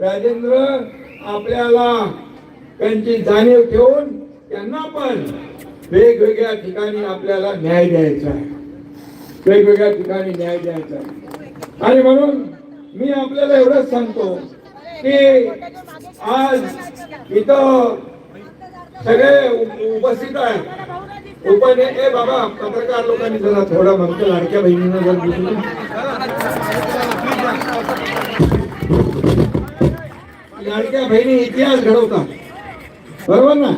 राजेंद्र आपल्याला त्यांची जाणीव ठेवून त्यांना पण वेगवेगळ्या ठिकाणी आपल्याला न्याय द्यायचा आहे. वेगवेगळ्या ठिकाणी न्याय द्यायचा आहे. आणि म्हणून मी आपल्याला एवढंच सांगतो की आज इथं सगळे उप- उपस्थित आहेत उपने ए बाबा पत्रकार लोकांनी जरा थोडा म्हणतो लाडक्या बहिणीनं जर लाडक्या बहिणी इतिहास घडवतात. बरोबर ना?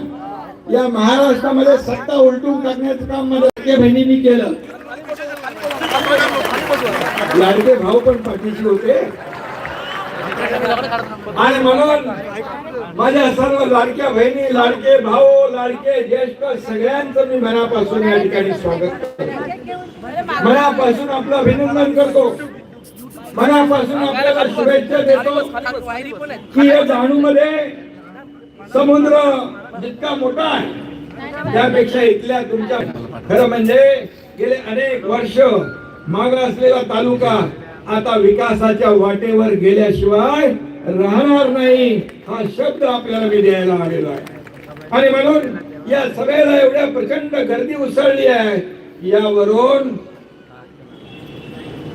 या महाराष्ट्रामध्ये सत्ता उलटून टाकण्याचं काम माझ्या लाडक्या बहिणींनी केलं. लाडके भाऊ पण पाठीशी होते. आणि म्हणून माझ्या सर्व लाडक्या बहिणी लाडके भाऊ लाडके ज्येष्ठ सगळ्यांचं मी मनापासून या ठिकाणी स्वागत करतो. मनापासून आपलं अभिनंदन करतो. मनापासून आपल्याला शुभेच्छा देतो की या डहाणू मध्ये समुद्र जितका मोठा आहे त्यापेक्षा इथल्या तुमच्या खरं म्हणजे गेले अनेक वर्ष माग असलेला तालुका आता विकासाच्या वाटेवर गेल्याशिवाय राहणार नाही हा शब्द आपल्याला मी द्यायला आलेला आहे. आणि म्हणून या सभेला एवढ्या प्रचंड गर्दी उसळली आहे यावरून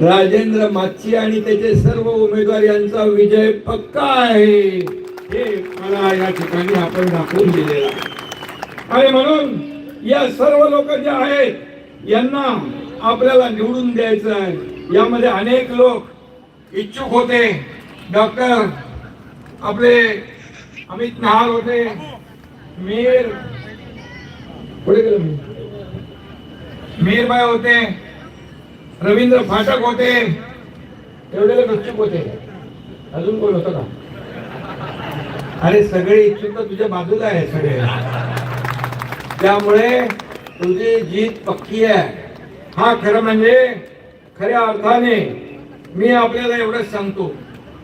राजेंद्र माची आणि त्याचे सर्व उमेदवार यांचा विजय पक्का आहे. हे मला या ठिकाणी आपण दाखवून दिलेला आहे. आणि म्हणून या सर्व लोक जे आहेत यांना आपल्याला निवडून द्यायचं आहे. यामध्ये अनेक लोक इच्छुक होते. डॉक्टर आपले अमित नहार होते. मीर पुढे गेलो मीरबाई होते. रवींद्र फाटक होते. एवढे लोक इच्छुक होते. अजून कोण होतं का? अरे सगळे इच्छुक तर तुझ्या बाजूला आहे सगळे. त्यामुळे तुझी जीत पक्की आहे. हा खरं म्हणजे खऱ्या अर्थाने मी आपल्याला एवढंच सांगतो.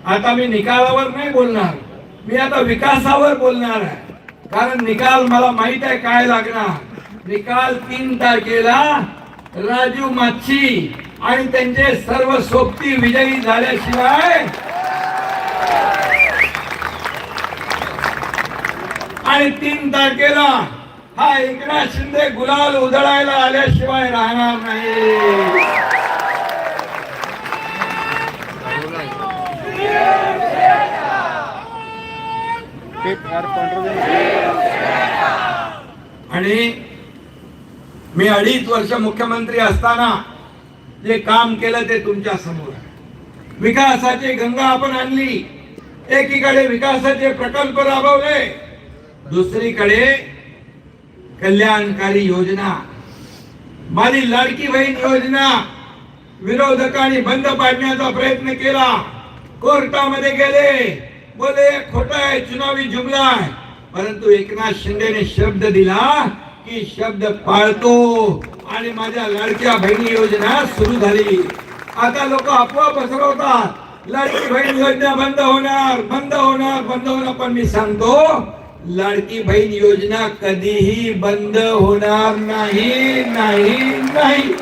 आता मी निकालावर नाही बोलणार. मी आता विकासावर बोलणार आहे. कारण निकाल मला माहीत आहे काय लागणार. निकाल तीन तारखेला राजू माच्छी आणि त्यांचे सर्व सोबती विजयी झाल्याशिवाय आणि तीन तारखेला हा एकनाथ शिंदे गुलाल उधळायला आल्याशिवाय राहणार नाही. आणि मी अडीच वर्ष मुख्यमंत्री असताना जे काम केलं ते तुमच्यासमोर आहे. विकासाची गंगा आपण आणली. एकीकडे विकासाचे प्रकल्प राबवले. दुसरीकडे कल्याणकारी योजना. माझी लाडकी बहीण योजना विरोधकांनी बंद पाडण्याचा प्रयत्न केला. कोर्टामध्ये गेले. बोले खोटा आहे चुनावी जुमला आहे. परंतु एकनाथ शिंदेने शब्द दिला की शब्द पाळतो. आणि माझ्या लाडक्या बहिणी योजना सुरू झाली आता लोक अफवा पसरवतात लाडकी बहीण योजना बंद होणार बंद होणार बंद होणार. पण मी सांगतो लाडकी बहीण योजना कधीही बंद होणार नाही नाही नाही.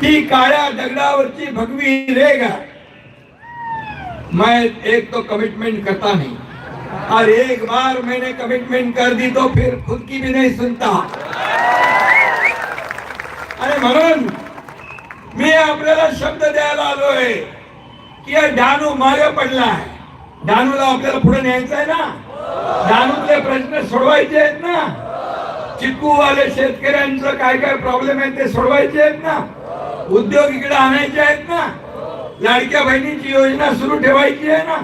ती काळ्या दगडावरची भगवी रेगा मैं एक तो कमिटमेंट करता नहीं. और एक बार मैंने कमिटमेंट कर दी तो फिर खुद की भी नहीं सुनता. अरे म्हणून मी आपल्याला शब्द द्यायला आलोय की डानू मागे पडलाय. डानूला आपल्याला पुढे न्यायचं आहे ना? डानूतले प्रश्न सोडवायचे आहेत ना? चिकूवाले शेतकऱ्यांचं काय काय प्रॉब्लेम आहे ते सोडवायचे आहेत ना? उद्योग इकडे आणायचे आहेत ना? लाडक्या बहिणीची योजना सुरू ठेवायची आहे ना?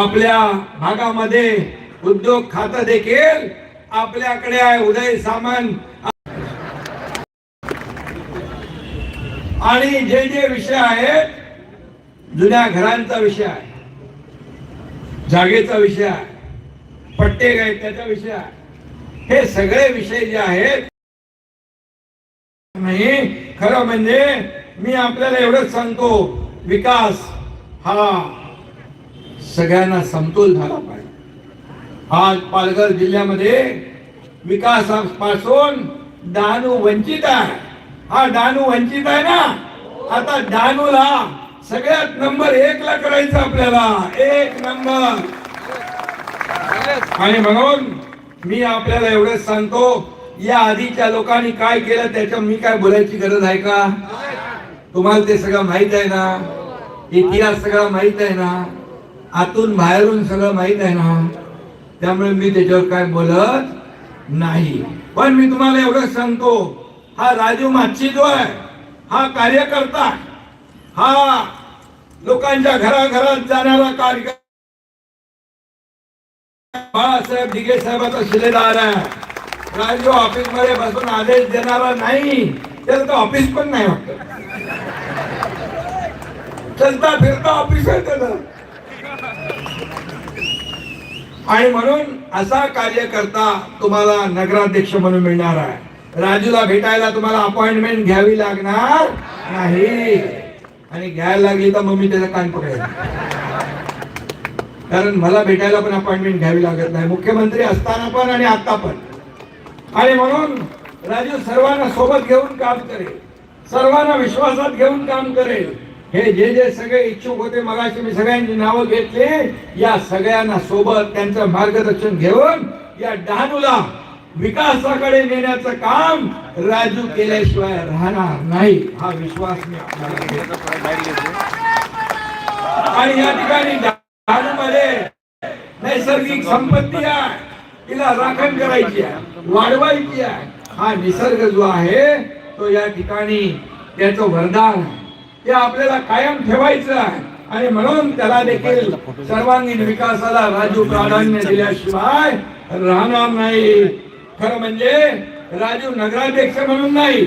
आपल्या भागामध्ये उद्योग खातं देखील आपल्याकडे आहे. उदय सामंत आणि जे जे विषय आहेत जुन्या घरांचा विषय आहे जागेचा विषय आहे पट्टे काय त्याचा विषय आहे हे सगळे विषय जे आहेत नाही खरं म्हणजे मी आपल्याला एवढंच सांगतो विकास हा सगळ्यांना समतोल झाला पाहिजे. आज पालघर जिल्ह्यामध्ये विकासापासून दानू वंचित आहे हा डानू वंचित आहे ना? आता डानूला सगळ्यात नंबर एक ला करायचं आपल्याला. एक नंबर. आणि म्हणून मी आपल्याला एवढंच सांगतो या आधीच्या लोकांनी काय केलं त्याच्या मी काय बोलायची गरज आहे का? तुम्हाला ते सगळं माहीत आहे ना? इतिहास सगळा माहीत आहे ना? आतून बाहेरून सगळं माहीत आहे ना? त्यामुळे मी त्याच्यावर काय बोलत नाही. पण मी तुम्हाला एवढं सांगतो हा राजू माच्छी जो आहे हा कार्यकर्ता. हा लोकांच्या घराघरात जाणारा कार्यकर्ता. बाळासाहेब ढिगे साहेबाचा शिलेदार आहे. राजू ऑफिसमध्ये बसून आदेश देणारा नाही त्याला तर ऑफिस पण नाही वाटत. चलता फिरता ऑफिस आहे त्याला. आणि म्हणून असा कार्यकर्ता तुम्हाला नगराध्यक्ष म्हणून मिळणार आहे. राजूला भेटायला तुम्हाला अपॉइंटमेंट घ्यावी लागणार नाही. आणि घ्यायला लागली तर मग मी त्याचा कान पकडेल. कारण मला भेटायला पण अपॉइंटमेंट घ्यावी लागत नाही. मुख्यमंत्री असताना पण आणि आता पण. आणि म्हणून राजू सर्वांना सोबत घेऊन काम करेल. सर्वांना विश्वासात घेऊन काम करेल. हे जे जे सगळे इच्छुक होते मगाशी मी सगळ्यांची नावं घेतली. या सगळ्यांना सोबत त्यांचं मार्गदर्शन घेऊन या डहाणूला विकासाकडे नेण्याचं काम राजू केल्याशिवाय राहणार नाही हा विश्वास मी आणि या ठिकाणी नैसर्गिक संपत्ती आहे तिला राखण करायची आहे वाढवायची आहे. हा निसर्ग जो आहे तो या ठिकाणी त्याचं वरदान आहे. ते आपल्याला कायम ठेवायचं आहे. आणि म्हणून त्याला देखील सर्वांगीण विकासाला राजू प्राधान्य दिल्याशिवाय राहणार नाही. खरं म्हणजे राजू नगराध्यक्ष म्हणून नाही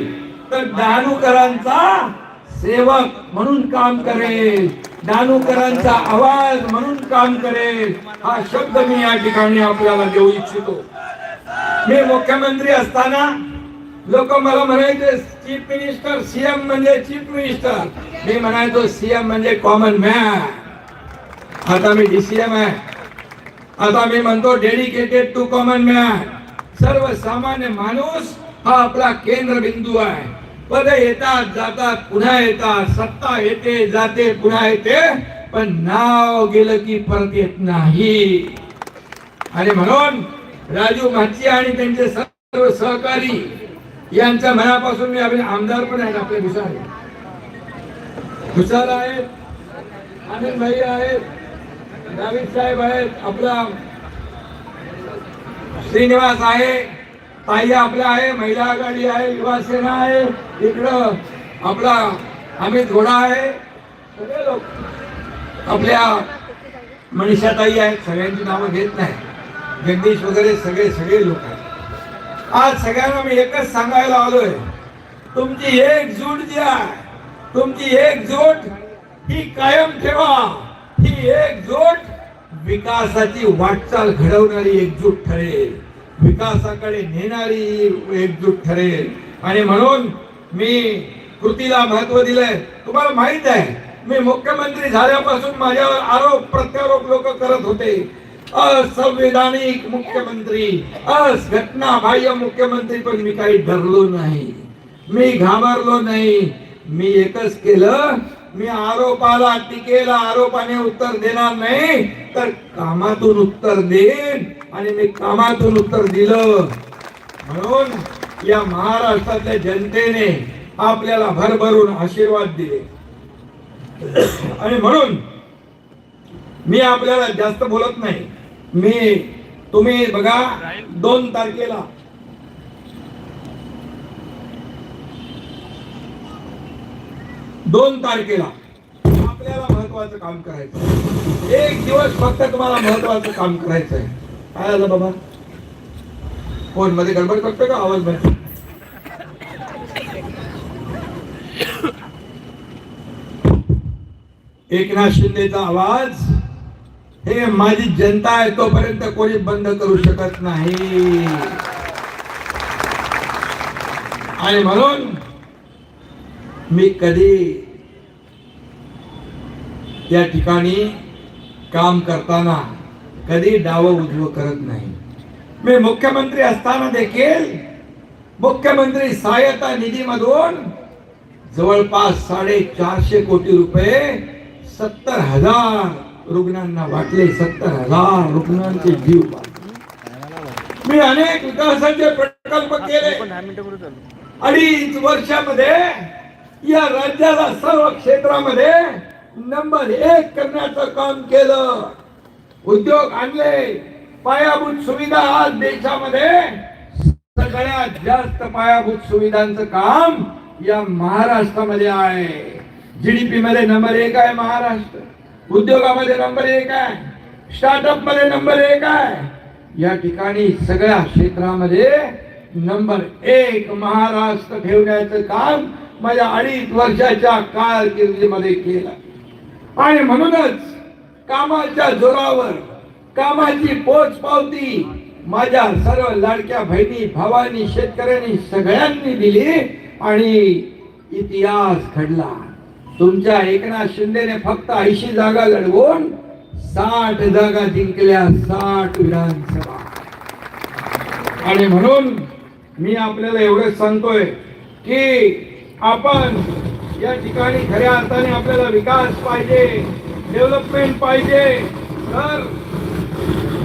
तर डहाणूकरांचा सेवक म्हणून काम करेल. दानूकरांचा आवाज म्हणून काम करेल. हा शब्द मी या ठिकाणी आपल्याला देऊ इच्छितो. मी मुख्यमंत्री असताना लोक मला म्हणायचे चीफ मिनिस्टर सीएम म्हणजे चीफ मिनिस्टर. मी म्हणायचो सीएम म्हणजे कॉमन मॅन. आता मी डीसीएम आहे. आता मी म्हणतो डेडिकेटेड टू कॉमन मॅन. सर्वसामान्य माणूस हा आपला केंद्रबिंदू आहे. पद येतात जातात पुन्हा येतात सत्ता येते जाते पुन्हा येते पण नाव गेलं की परत येत नाही. आणि म्हणून राजू माची आणि त्यांचे सर्व सहकारी यांच्या मनापासून मी आपले आमदार पण आहेत आपले भुसारे भुसार आहेत आनंद भाई आहेत दावीद साहेब आहेत आपला श्रीनिवास आहे ताई आपल्या आहे महिला आघाडी आहे युवा सेना आहे इकडं आपला अमित घोडा आहे. सगळे लोक आपल्या मनीषाताई आहेत सगळ्यांची नावं घेत नाही. जगदीश वगैरे सगळे सगळे लोक आहेत. आज सगळ्यांना मी एकच सांगायला आलोय तुमची एकजूट जी आहे तुमची एकजूट ही कायम ठेवा. ही एकजूट विकासाची वाटचाल घडवणारी एकजूट ठरेल. विकासाकडे नेणारी एकजूट ठरेल. आणि म्हणून मी कृतीला महत्त्व दिलंय. तुम्हाला माहीत आहे मी मुख्यमंत्री झाल्यापासून माझ्यावर आरोप प्रत्यारोप लोक करत होते. असंविधानिक मुख्यमंत्री अस घटना बाह्य मुख्यमंत्री पण मी काही डरलो नाही. मी घाबरलो नाही. मी एकच केलं मी आरोपाला टीकेला आरोपाने उत्तर देणार नाही तर कामातून उत्तर देईन. आणि मी कामातून उत्तर दिलं. म्हणून या महाराष्ट्रातल्या जनतेने आपल्याला भरभरून आशीर्वाद दिले. आणि म्हणून मी आपल्याला जास्त बोलत नाही. मी तुम्ही बघा दोन तारखेला दोन तारखेला आपल्याला महत्वाचं काम करायचं एक दिवस फक्त तुम्हाला महत्वाचं काम करायचं आहे. काय झालं बाबा? फोनमध्ये गडबड करतो का आवाज बघ एकनाथ शिंदेचा आवाज हे माझी जनता आहे तोपर्यंत कोणी बंद करू शकत नाही. आणि म्हणून मी कधी त्या ठिकाणी काम करताना कधी डाव उजव करत नाही. मी मुख्यमंत्री असताना देखील मुख्यमंत्री सहायता निधीमधून जवळपास साडेचारशे कोटी रुपये सत्तर हजार रुग्णांना वाटले सत्तर हजार रुग्णांचे जीव मी अनेक विकासाचे प्रकल्प केले. अडीच वर्षामध्ये या राज्याला सर्व क्षेत्रामध्ये नंबर एक करण्याचं काम केलं. उद्योग आणले. पायाभूत सुविधा आज देशामध्ये सगळ्यात जास्त पायाभूत सुविधांचं काम या महाराष्ट्रामध्ये आहे. जीडीपी मध्ये नंबर एक आहे महाराष्ट्र. उद्योगामध्ये नंबर एक आहे. स्टार्टअपमध्ये नंबर एक आहे. या ठिकाणी सगळ्या क्षेत्रामध्ये नंबर एक महाराष्ट्र ठेवण्याचं काम माझ्या अडीच वर्षाच्या कारकिर्दीमध्ये केलं. आणि म्हणूनच कामाच्या जोरावर कामाची पोच पावती माझ्या सर्व लाडक्या बहिणी भावानी शेतकऱ्यांनी सगळ्यांनी दिली आणि इतिहास घडला. तुमच्या एकनाथ शिंदेने फक्त ऐंशी जागा लढवून साठ जागा जिंकल्या साठ विधानसभा. आणि म्हणून मी आपल्याला एवढंच सांगतोय की आपण या ठिकाणी खऱ्या अर्थाने आपल्याला विकास पाहिजे डेव्हलपमेंट पाहिजे. तर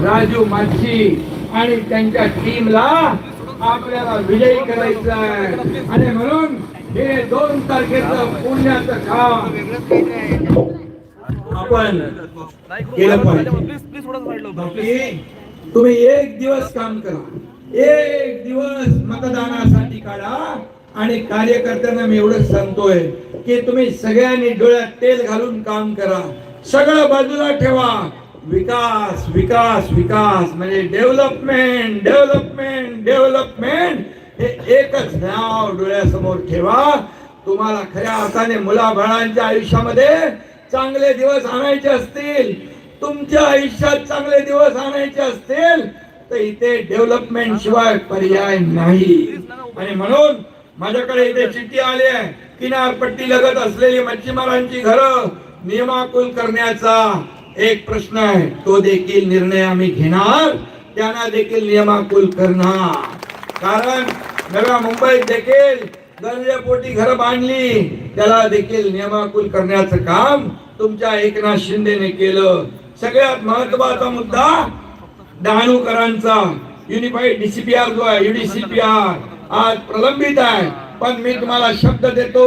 राजू माछी आणि त्यांच्या टीमला आपल्याला विजयी करायचं आहे. आणि म्हणून हे दोन तारखेचं पुण्याचं काम आपण केलं पाहिजे. तुम्ही एक दिवस काम करा. एक दिवस मतदानासाठी काढा. आणि कार्यकर्त्यांना मी एवढंच सांगतोय की तुम्ही सगळ्यांनी डोळ्यात तेल घालून काम करा. सगळं बाजूला ठेवा. विकास विकास विकास. म्हणजे डेव्हलपमेंट डेव्हलपमेंट डेव्हलपमेंट. हे एकच नाव डोळ्यासमोर ठेवा. तुम्हाला खऱ्या अर्थाने मुलाबाळांच्या आयुष्यामध्ये चांगले दिवस आणायचे असतील. तुमच्या आयुष्यात चांगले दिवस आणायचे असतील. तर इथे डेव्हलपमेंट शिवाय पर्याय नाही. आणि म्हणून माझ्याकडे इथे चिठ्ठी आली आहे. किनारपट्टी लगत असलेली मच्छीमारांची घरं नियमाकुल करण्याचा एक प्रश्न आहे. तो देखील निर्णय आम्ही घेणार. त्यांना देखील नियमाकुल करणार. कारण नव्या मुंबईत देखील गरजेपोटी घर बांधली. त्याला देखील नियमाकुल करण्याचं काम तुमच्या एकनाथ शिंदेने केलं. सगळ्यात महत्त्वाचा मुद्दा डहाणूकरांचा युनिफाईड डीसीपीआर जो आहे युडीसीपीआर आज प्रलंबित आहे. पण मी तुम्हाला शब्द देतो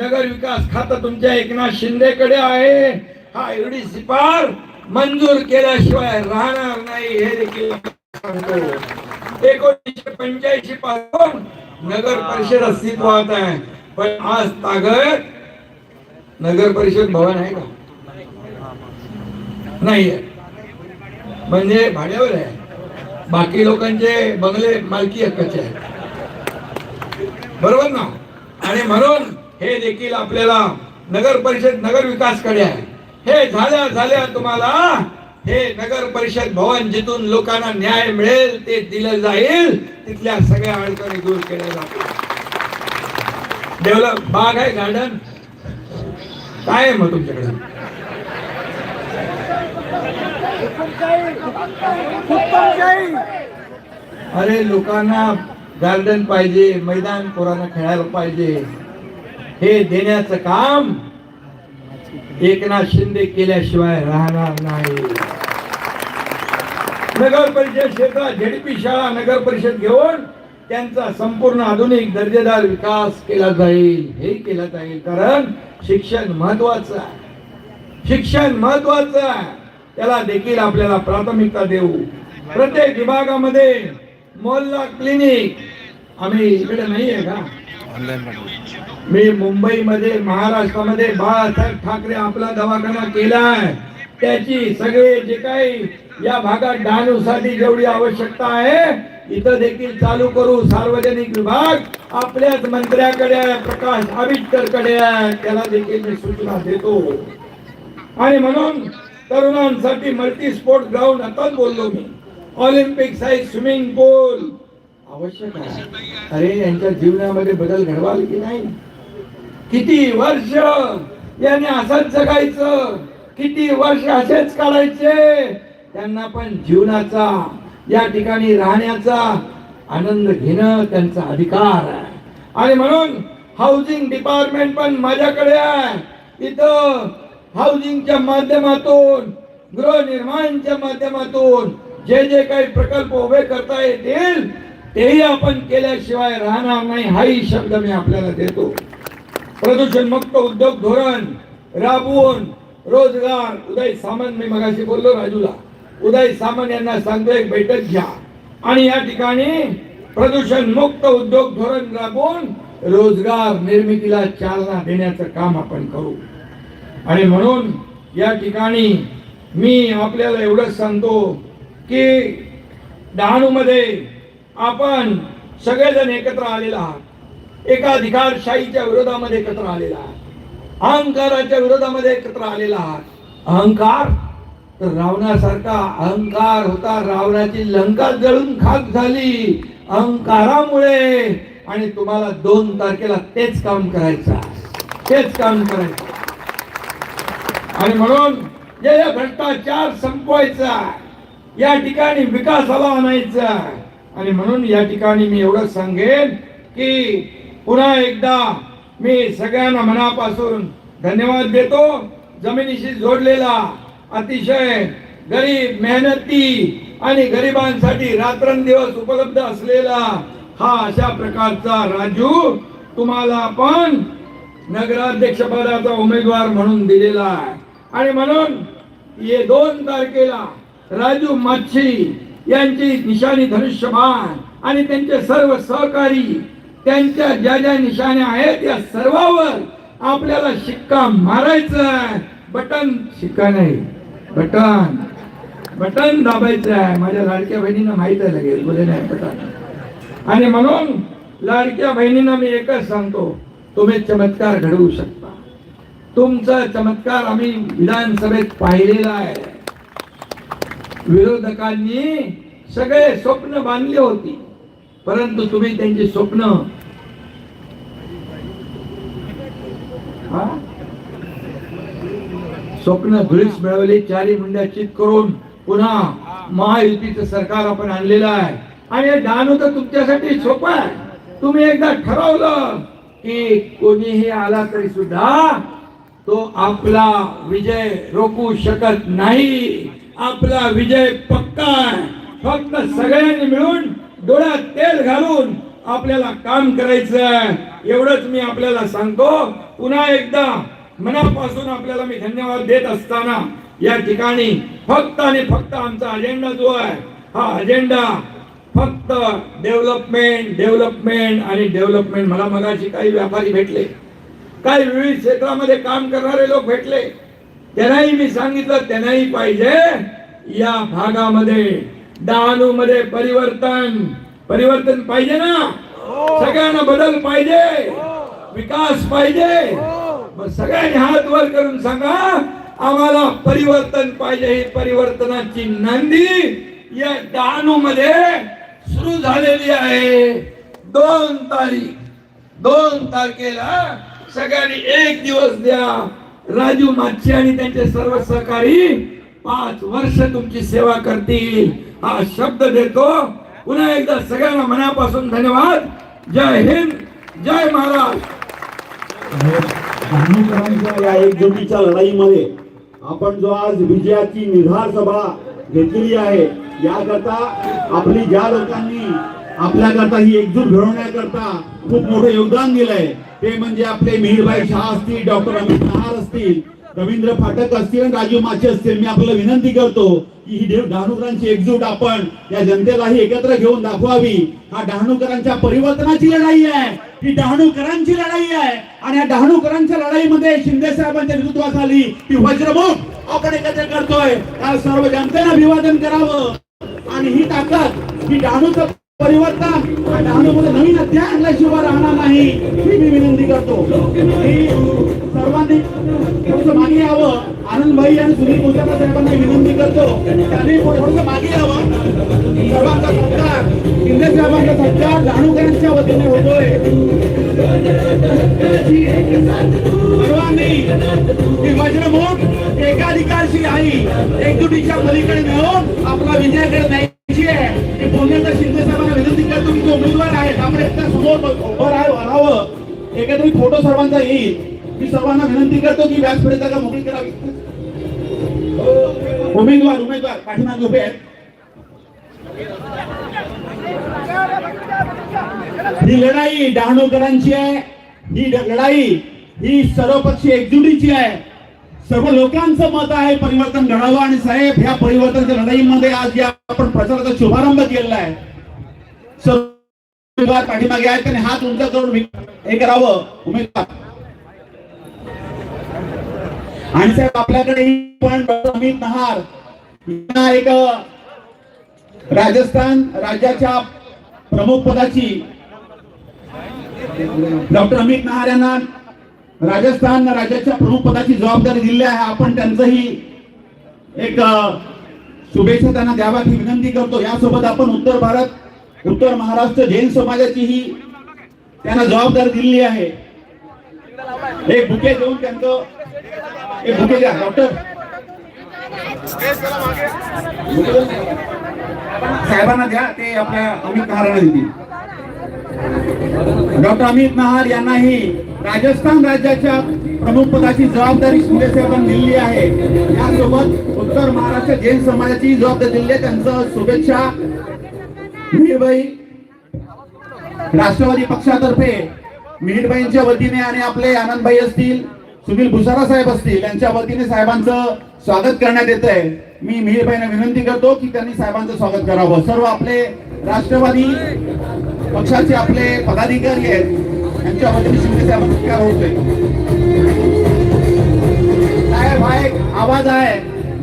नगर विकास खातं तुमच्या एकनाथ शिंदेकडे आहे. हा एवढी शिफार मंजूर केल्याशिवाय राहणार नाही हे देखील सांगतो एकोणीसशे पंच्याऐंशी पासून नगर परिषद अस्तित्वात आहे. पण आज तागत नगर परिषद भवन आहे का? नाहीये. म्हणजे भाड्यावर आहे. बाकी लोकांचे बंगले मालकी हक्काचे आहेत. बरोबर ना. आणि म्हणून हे देखील आपल्याला नगर परिषद नगर विकासकडे आहे. हे झाल्या झाल्या तुम्हाला. हे नगर परिषद भवन जिथून लोकांना न्याय मिळेल ते दिलं जाईल. तिथल्या सगळ्या अडचणी दूर केल्या जातील. डेव्हलप बाग आहे गार्डन काय आहे मग तुमच्याकडे? अरे लोकांना गार्डन पाहिजे मैदान पोरांना खेळायला पाहिजे. हे देण्याचं काम एकनाथ शिंदे केल्याशिवाय राहणार नाही. नगर परिषद क्षेत्रात झेडपी शाळा नगर परिषद घेऊन त्यांचा संपूर्ण आधुनिक दर्जेदार विकास केला जाईल. हे केलं जाईल कारण शिक्षण महत्वाचं आहे. शिक्षण महत्वाचं आहे. त्याला देखील आपल्याला प्राथमिकता देऊ. प्रत्येक विभागामध्ये मोहल्ला क्लिनिक. आम्ही इकडे नाहीये का? मी मुंबईमध्ये महाराष्ट्रामध्ये बाळासाहेब ठाकरे आपला दवाखाना केलाय. त्याची सगळे जे काही या भागात डहाणूसाठी जेवढी आवश्यकता आहे इथं देखील चालू करू. सार्वजनिक विभाग आपल्याच मंत्र्याकडे आहे, प्रकाश आंबेडकरकडे आहे. त्याला देखील मी सूचना देतो. आणि म्हणून तरुणांसाठी मल्टी स्पोर्ट ग्राउंड आताच बोललो मी. ऑलिम्पिक साईज स्विमिंग पूल आवश्यक आहे. अरे यांच्या जीवनामध्ये बदल घडवाल की नाही? किती वर्ष याने असंच जगायचं? किती वर्ष असेच काढायचे? त्यांना पण जीवनाचा या ठिकाणी राहण्याचा आनंद घेणं त्यांचा अधिकार आहे. आणि म्हणून हाऊसिंग डिपार्टमेंट पण माझ्याकडे आहे. इथं हाऊसिंगच्या माध्यमातून गृहनिर्माणच्या माध्यमातून जे जे काही प्रकल्प उभे करता येतील तेही आपण केल्याशिवाय राहणार नाही हाही शब्द मी आपल्याला देतो. प्रदूषण मुक्त उद्योग धोरण राबवून रोजगार. उदय सामंत मी मगाशी बोललो राजूला. उदय सामंत यांना सांगतो एक बैठक घ्या. आणि या ठिकाणी प्रदूषण मुक्त उद्योग धोरण राबवून रोजगार निर्मितीला चालना देण्याचं काम आपण करू. आणि म्हणून या ठिकाणी मी आपल्याला एवढंच सांगतो की डहाणूमध्ये आपण सगळेजण एकत्र आलेला आहात. एकाधिकारशाहीच्या विरोधामध्ये एकत्र आलेला आहात. अहंकाराच्या विरोधामध्ये एकत्र आलेला आहात. अहंकार? तर रावणासारखा अहंकार होता रावणाची लंका जळून खाक झाली. अहंकारामुळे आणि तुम्हाला दोन तारखेला तेच काम करायचं तेच काम करायचं आणि म्हणून जे भ्रष्टाचार संपवायचा आहे. या ठिकाणी विकासाला आणायचा आहे. आणि म्हणून या ठिकाणी मी एवढं सांगेन की पुन्हा एकदा मी सगळ्यांना मनापासून धन्यवाद देतो जमिनीशी जोडलेला अतिशय गरीब मेहनती आणि गरिबांसाठी रात्रंदिवस उपलब्ध असलेला हा अशा प्रकारचा राजू तुम्हाला पण नगराध्यक्ष पदाचा उमेदवार म्हणून दिलेला आहे आणि म्हणून ये दोन तारखेला राजू माच्छी यांची निशाणी धनुष्यबाण आणि त्यांचे सर्व सहकारी त्यांच्या ज्या ज्या निशाण्या आहेत या सर्वावर आपल्याला शिक्का मारायचा आहे. बटन शिक्का नाही. बटन. बटन दाबायचं आहे. माझ्या लाडक्या बहिणींना माहीत आहे लगेच. बोले नाही बटन. आणि म्हणून लाडक्या बहिणींना मी एकच सांगतो तुम्ही चमत्कार घडवू शकता. तुमचा चमत्कार आम्ही विधानसभेत पाहिलेला आहे. विरोधकांनी सगळे स्वप्न बांधली होती. परंतु तुम्ही त्यांची स्वप्न स्वप्न धुळीस मिळवली चारी मुंड्या चित करून पुन्हा महायुतीचं सरकार आपण आणलेलं आहे. आणि हे डहाणू तर तुमच्यासाठी सोपं आहे. तुम्ही एकदा ठरवलं की कोणीही आला तरी सुद्धा तो आपला विजय रोखू शकत नाही. आपला विजय पक्का आहे. फक्त सगळ्यांनी मिळून डोळ्यात तेल घालून आपल्याला काम करायचं आहे. एवढंच मी आपल्याला सांगतो. पुन्हा एकदा मनापासून आपल्याला मी धन्यवाद देत असताना या ठिकाणी फक्त आणि फक्त आमचा अजेंडा जो आहे हा अजेंडा फक्त डेव्हलपमेंट डेव्हलपमेंट आणि डेव्हलपमेंट मला मगाशी काही व्यापारी भेटले. काही विविध क्षेत्रामध्ये काम करणारे लोक भेटले. त्यांनाही मी सांगितलं त्यांनाही पाहिजे. या भागामध्ये डहाणू मध्ये परिवर्तन परिवर्तन पाहिजे ना? सगळ्यांना बदल पाहिजे. विकास पाहिजे. मग सगळ्यांनी हात वर करून सांगा आम्हाला परिवर्तन पाहिजे ही परिवर्तनाची नांदी या डहाणू मध्ये सुरू झालेली आहे. दोन तारीख दोन तारखेला सगळ्यांनी एक दिवस द्या. राजू माच्छी आणि त्यांचे सर्व सहकारी पाच वर्ष तुमची सेवा करतील. हा शब्द देतो. पुन्हा एकदा सगळ्यांना मनापासून धन्यवाद. जय हिंद जय महाराज या एकजुटीच्या लढाईमध्ये आपण जो आज विजयाची निर्धार सभा घेतलेली आहे याकरता आपली ज्या लोकांनी आपल्याकरता ही एकजूट घडवण्याकरता खूप मोठं योगदान दिलंय. ते म्हणजे आपले मिहीरबाई शाह असतील डॉक्टर अमित नहार असतील रवींद्र फाटक असतील आणि राजीव माचे असतील. मी आपल्याला विनंती करतो की ही देव डहाणूकरांची एकजूट आपण या जनतेलाही एकत्र घेऊन दाखवावी. हा डहाणूकरांच्या परिवर्तनाची लढाई आहे. ही डहाणूकरांची लढाई आहे. आणि या डहाणूकरांच्या लढाईमध्ये शिंदे साहेबांच्या नेतृत्वाखाली ती वज्रमुख आपण एकत्र करतोय. सर्व जनतेनं अभिवादन करावं. आणि ही ताकद ही डहाणूचं परिवर्तन. आणि डहाणूमध्ये नवीन अध्याय आणल्याशिवाय राहणार नाही. ही मी विनंती करतो. सर्वांनी थोडस मागे यावं. आनंद भाई आणि सुनील मुलगा साहेबांना विनंती करतो. त्यांनी थोडस मागे यावं. सर्वांचा सत्कार शिंदे साहेबांचा सत्कार जाणूकरांच्या वतीने होतोय. सर्वांनी ही वज्रमोठ एकाधिकारशी आई एकजुटीच्या पलीकडे मिळून आपला विजयाकडे न्यायची आहे. हे बोलण्याचा शिंदे साहेबांना विनंती करतो की जो उमेदवार आहे आपण एकदा समोर उभं राहावं राहावं एकत्रित फोटो सर्वांचा येईल. मी सर्वांना विनंती करतो की व्यासपीठ जागा मोकळी करावी. उमेदवार उमेदवार पाठीमागे उभे आहेत. ही लढाई डहाणूकरांची आहे ही लढाई ही सर्वपक्षीय एकजुटीची आहे. सर्व लोकांचं मत आहे परिवर्तन घडावं. आणि साहेब ह्या परिवर्तनाच्या लढाईमध्ये आज या आपण प्रचाराचा शुभारंभ केलेला आहे. सर्व उमेदवार पाठीमागे आहेत त्यांनी हात उंच करून हे करावं उमेदवार. आणि साहेब आपल्याकडे पण अमित नहार. यांना एक राजस्थान राज्याच्या प्रमुख पदाची डॉक्टर अमित नहार यांना राजस्थान राज्याच्या प्रमुख पदाची जबाबदारी दिली आहे. आपण त्यांचंही एक शुभेच्छा त्यांना द्यावा ही विनंती करतो. यासोबत आपण उत्तर भारत उत्तर महाराष्ट्र जैन समाजाची ही त्यांना जबाबदारी दिलेली आहे. एक बुके देऊन त्यांचं एक बुके द्या डॉक्टर. साहेबांना द्या ते आपल्या अमित महाराणा देतील डॉक्टर अमित नहार यांनाही राजस्थान राज्याच्या प्रमुख पदाची जबाबदारी शिंदे साहेबांनी दिलेली आहे. यासोबत उत्तर महाराष्ट्र जैन समाजाची जबाबदारी दिली आहे. त्यांचं शुभेच्छा. मिहीरबाई राष्ट्रवादी पक्षातर्फे मिहीरबाईंच्या वतीने आणि आपले आनंदबाई असतील सुनील भुसारा साहेब असतील यांच्या वतीने साहेबांचं स्वागत करण्यात येत आहे मी मिहीरबाईंना विनंती करतो की त्यांनी साहेबांचं स्वागत करावं. सर्व आपले राष्ट्रवादी पक्षाचे आपले पदाधिकारी आहेत त्यांच्यामध्ये शिवसेना शिंदे साहेबांचा साहेब हा एक आवाज आहे?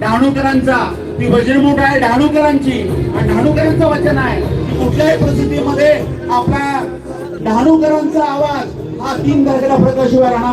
डहाणूकरांचा ती वज्रमुठ आहे डहाणूकरांची. आणि डहाणूकरांचं वचन आहे की कुठल्याही परिस्थितीमध्ये आपल्या डहाणूकरांचा आवाज हा तीन तारखेला प्रकाशिवाय राहणार